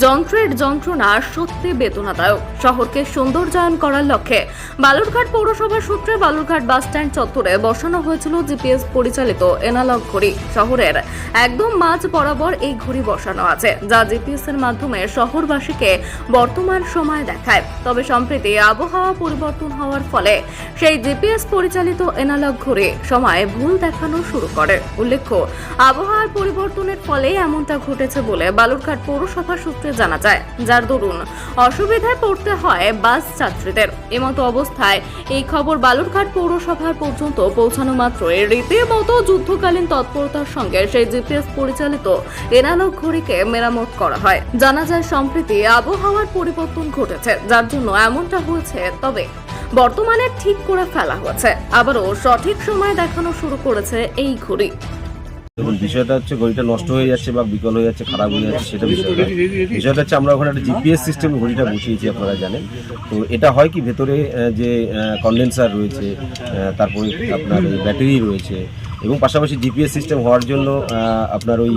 যন্ত্রের যন্ত্রণা সত্যি বেদনাদায়ক। শহরকে সৌন্দর্যায়ন করার লক্ষ্যে বালুরঘাট পৌরসভা সূত্রে বালুরঘাট বাস স্ট্যান্ড চত্বরে বসানো হয়েছিল জিপিএস পরিচালিত এনালগ ঘড়ি। শহরের একদম মাঝ বরাবর এই ঘড়ি বসানো আছে, যা জিপিএস এর মাধ্যমে শহরবাসীকে বর্তমান সময় দেখায়। তবে সম্প্রতি আবহাওয়া পরিবর্তন হওয়ার ফলে সেই জিপিএস পরিচালিত এনালগ ঘড়ি সময় ভুল দেখানো শুরু করে। উল্লেখ্য, আবহাওয়ার পরিবর্তনের ফলে এমনটা ঘটেছে বলে বালুরঘাট পৌরসভা সূত্রে জানা যায়, যার দরুন অসুবিধায় পড়তে হয় বাস যাত্রীদের। এমতো অবস্থায় এই খবর বালুরঘাট পৌরসভার পর্যন্ত পৌঁছানো মাত্রই রীতিমতো যুদ্ধকালীন তৎপরতার সঙ্গে সেই জিপিএস পরিচালিত এনালগ ঘড়িকে মেরামত করা হয়। জানা যায়, সম্প্রতি আবহাওয়ার পরিবর্তন ঘটেছে, যার জন্য এমনটা হয়েছে, তবে বর্তমানে ঠিক করে ফেলা হয়েছে। আবারও সঠিক সময় দেখানো শুরু করেছে এই ঘড়ি। দেখুন, বিষয়টা হচ্ছে ঘড়িটা নষ্ট হয়ে যাচ্ছে বা বিকল হয়ে যাচ্ছে, খারাপ হয়ে যাচ্ছে, সেটা বিষয় বিষয়টা হচ্ছে আমরা ওখানে একটা জিপিএস সিস্টেম ঘড়িটা বসিয়েছি, আপনারা জানেন। তো এটা হয় কি, ভেতরে যে কন্ডেন্সার রয়েছে তারপরে আপনার ব্যাটারি রয়েছে এবং পাশাপাশি জিপিএস সিস্টেম হওয়ার জন্য আপনার ওই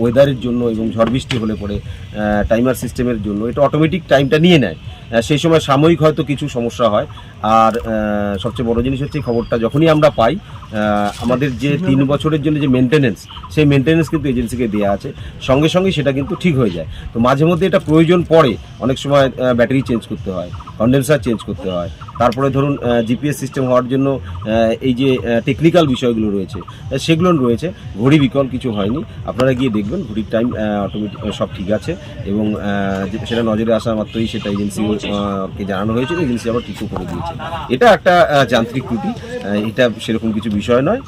ওয়েদারের জন্য এবং ঝড় বৃষ্টি হলে পরে টাইমার সিস্টেমের জন্য, এটা অটোমেটিক টাইমটা নিয়ে নেয়। সেই সময় সাময়িক হয়তো কিছু সমস্যা হয়। আর সবচেয়ে বড় জিনিস হচ্ছে খবরটা যখনই আমরা পাই আমাদের যে তিন বছরের জন্য যে মেনটেনেন্স সেই মেনটেনেন্স কিন্তু এজেন্সিকে দেওয়া আছে। সঙ্গে সঙ্গে সেটা কিন্তু ঠিক হয়ে যায়। তো মাঝে মধ্যে এটা প্রয়োজন পড়ে। অনেক সময় ব্যাটারি চেঞ্জ করতে হয় কন্ডেন্সার চেঞ্জ করতে হয়। তারপরে ধরুন জিপিএস সিস্টেম হওয়ার জন্য এই যে টেকনিক্যাল বিষয়গুলো রয়েছে সেগুলো রয়েছে। ঘড়ি বিকল কিছু হয়নি। আপনারা গিয়ে দেখবেন ঘড়ির টাইম অটোমেটিক সব ঠিক আছে। এবং সেটা নজরে আসা মাত্রই সেটা এজেন্সি জানানো হয়েছিল এজেন্সি আবার ঠিকও করে দিয়েছে। এটা একটা যান্ত্রিক ত্রুটি। এটা সেরকম কিছু বিষয় নয়।